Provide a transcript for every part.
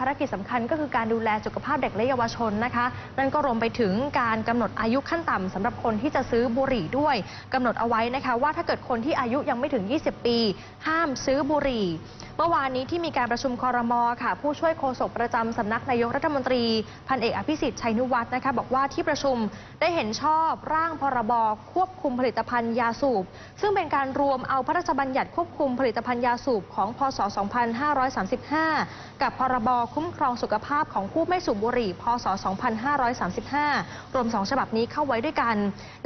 ภารกิจสำคัญก็คือการดูแลสุขภาพเด็กและเยาวชนนะคะ นั่นก็รวมไปถึงการกำหนดอายุขั้นต่ำสำหรับคนที่จะซื้อบุหรี่ด้วยกำหนดเอาไว้นะคะ ว่าถ้าเกิดคนที่อายุยังไม่ถึง 20 ปี ห้ามซื้อบุหรี่ เมื่อวานนี้ที่มีการประชุมคอรมอค่ะ ผู้ช่วยโฆษกประจำสำนักนายกรัฐมนตรีพันเอกอภิสิทธิ์ชัยนุวัฒน์นะคะบอกว่าที่ประชุมได้เห็นชอบร่างพรบควบคุมผลิตภัณฑ์ยาสูบ ซึ่งเป็นการรวมเอาพระราชบัญญัติควบคุมผลิตภัณฑ์ยาสูบของพศ 2535 กับพรบคุ้มครองสุขภาพของผู้ไม่สูบบุหรี่ พศ 2535 รวม 2 ฉบับนี้เข้าไว้ด้วยกัน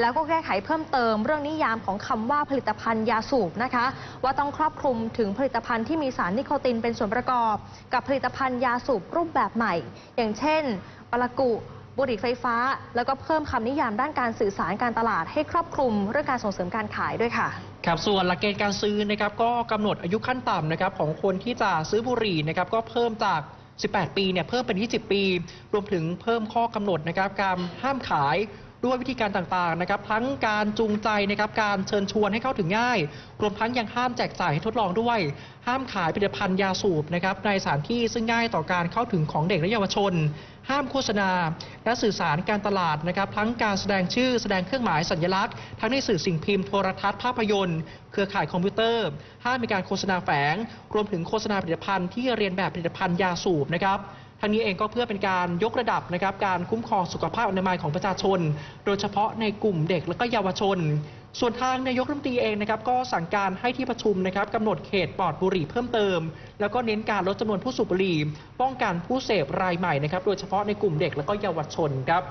แล้วก็แก้ไขเพิ่มเติมเรื่องนิยามของคำว่าผลิตภัณฑ์ยาสูบนะคะ ว่าต้องครอบคลุมถึงผลิตภัณฑ์ที่มีสารนิโคตินเป็นส่วนประกอบ กับผลิตภัณฑ์ยาสูบรูปแบบใหม่ อย่างเช่นปลากุบุหรี่ไฟฟ้า แล้วก็เพิ่มคำนิยามด้านการสื่อสารการตลาดให้ครอบคลุมเรื่องการส่งเสริมการขายด้วยค่ะครับส่วนหลักเกณฑ์การซื้อนะครับก็กำหนดอายุขั้นต่ำนะครับของคนที่จะซื้อบุหรี่นะครับก็เพิ่มจาก 18 ปีเนี่ยเพิ่มเป็น 20 ปี รวมถึงเพิ่มข้อกำหนดนะครับการห้ามขาย ด้วยวิธีการต่างๆนะครับทั้งการจูงใจนะครับการเชิญชวนให้เข้าถึงง่าย รวมทั้งยังห้ามแจกจ่ายให้ทดลองด้วย ห้ามขายผลิตภัณฑ์ยาสูบนะครับในสถานที่ซึ่งง่ายต่อการเข้าถึงของเด็กและเยาวชน ห้ามโฆษณา และสื่อสารการตลาดนะครับทั้งการแสดงชื่อแสดงเครื่องหมายสัญลักษณ์ ทั้งในสื่อสิ่งพิมพ์โทรทัศน์ภาพยนตร์เครือข่ายคอมพิวเตอร์ ห้ามมีการโฆษณาแฝง รวมถึงโฆษณาผลิตภัณฑ์ที่เรียนแบบผลิตภัณฑ์ยาสูบนะครับ ทั้งนี้เองก็เพื่อเป็นการยกระดับนะครับการคุ้มครองสุขภาพอนามัยของประชาชน โดยเฉพาะในกลุ่มเด็กและก็เยาวชน ส่วนทางนายกรัฐมนตรีเองนะครับก็สั่งการให้ที่ประชุมนะครับกำหนดเขตปลอดบุหรี่เพิ่มเติม แล้วก็เน้นการลดจำนวนผู้สูบบุหรี่ ป้องกันผู้เสพรายใหม่นะครับโดยเฉพาะในกลุ่มเด็กและก็เยาวชนครับ